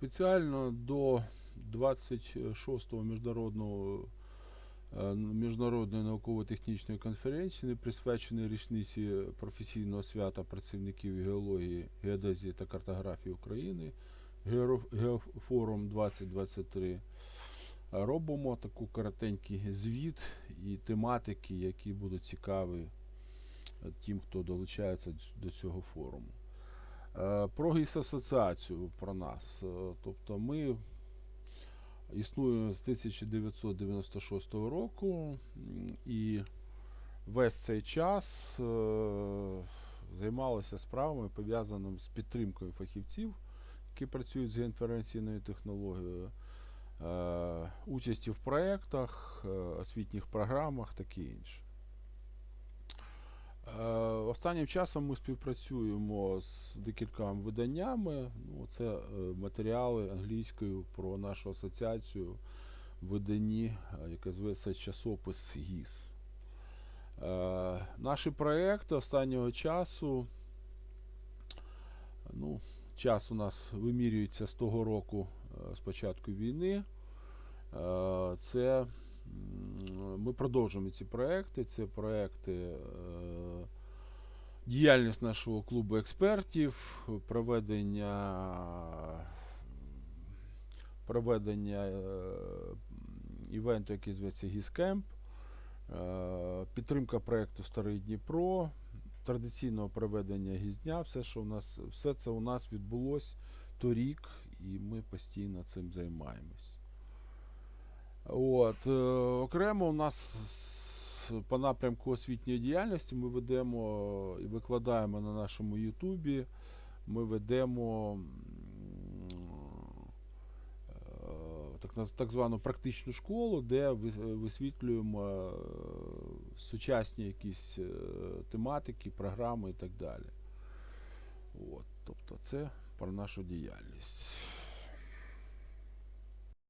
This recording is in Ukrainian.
Спеціально до 26-го міжнародного е, міжнародної науково-технічної конференції, присвяченої річниці професійного свята працівників геології, геодезії та картографії України, Геофорум 2023. Робимо таку коротенький звіт і тематики, які будуть цікаві тим, хто долучається до цього форуму. Е, Про ГІС асоціацію про нас. Е, Тобто ми існуємо з 1996 року і весь цей час е, займалися справами, пов'язаними з підтримкою фахівців, які працюють з геоінформаційною технологією, участі в проєктах, освітніх програмах, таке інше. Е, Останнім часом ми співпрацюємо з декількома виданнями. Ну, це е, матеріали англійською про нашу асоціацію виданні, е, яке зветься часопис ГІС. Наші проекти останнього часу. Ну, час у нас вимірюється з того року, з початку війни. Це ми продовжуємо ці проекти. Це проекти діяльність нашого клубу експертів, проведення, проведення е, івенту, який зветься Гіскемп, е, підтримка проекту Старий Дніпро, традиційного проведення гіздня, все, що у нас, все це у нас відбулось торік, і ми постійно цим займаємось. От, е, окремо у нас по напрямку освітньої діяльності ми ведемо і викладаємо на нашому Ютубі. Ми ведемо е, так, так звану практичну школу, де висвітлюємо е, сучасні якісь е, тематики, програми і так далі. От, тобто це про нашу діяльність.